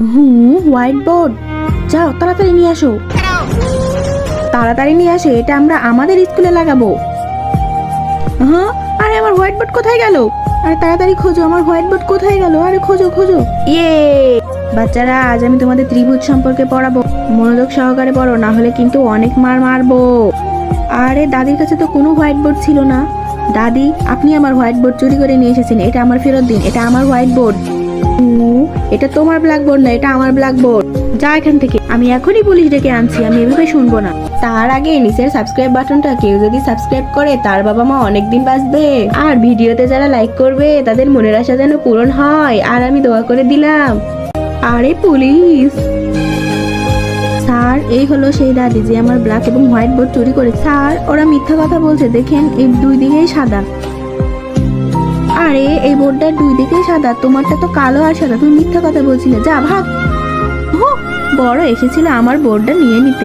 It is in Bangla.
হুম হোয়াইট বোর্ড যাও, তাড়াতাড়ি নিয়ে আসো। তাড়াতাড়ি নিয়ে আসো, এটা আমরা আমাদের স্কুলে লাগাবো। হ্যাঁ আরে আমার হোয়াইট বোর্ড কোথায় গেল? আরে তাড়াতাড়ি খোঁজো, আমার হোয়াইট বোর্ড কোথায় গেল? আরে খোঁজো খোঁজো। ইয়ে! বাচ্চারা, আজ আমি তোমাদের ত্রিভুজ সম্পর্কে পড়াবো। মনোযোগ সহকারে পড়ো, না হলে কিন্তু অনেক মার মারবো। আরে, দাদির কাছে তো কোনো হোয়াইট বোর্ড ছিল না। দাদি, আপনি আমার হোয়াইট বোর্ড চুরি করে নিয়ে এসেছেন, এটা আমার ফেরত দিন, এটা আমার হোয়াইট বোর্ড এটা তোমার ব্ল্যাকবোর্ড না, এটা আমার ব্ল্যাকবোর্ড যা এখান থেকে। আমি এখনই পুলিশ ডেকে আনছি, আমি এভাবে শুনব না। তার আগে নিচের সাবস্ক্রাইব বাটনটা কেউ যদি সাবস্ক্রাইব করে, তার বাবা মা অনেকদিন বাঁচবে। আর ভিডিওতে যারা লাইক করবে, তাদের মনের আশা যেন পূরণ হয়। আর আমি দোয়া করে দিলাম। আরে পুলিশ! স্যার, এই হলো সেই দাদি যে আমার ব্ল্যাক এবং হোয়াইট বোর্ড চুরি করে স্যার, ওরা মিথ্যা কথা বলছে। দেখেন, এই দুই দিকেই সাদা। আরে, এই বোর্ডটার দুই দিকেই সাদা, তোমারটা তো কালো আর সাদা। তুমি মিথ্যা কথা বলছিলে। যা, ভাগ। বড় এসেছিল আমার বোর্ডটা নিয়ে নিতে।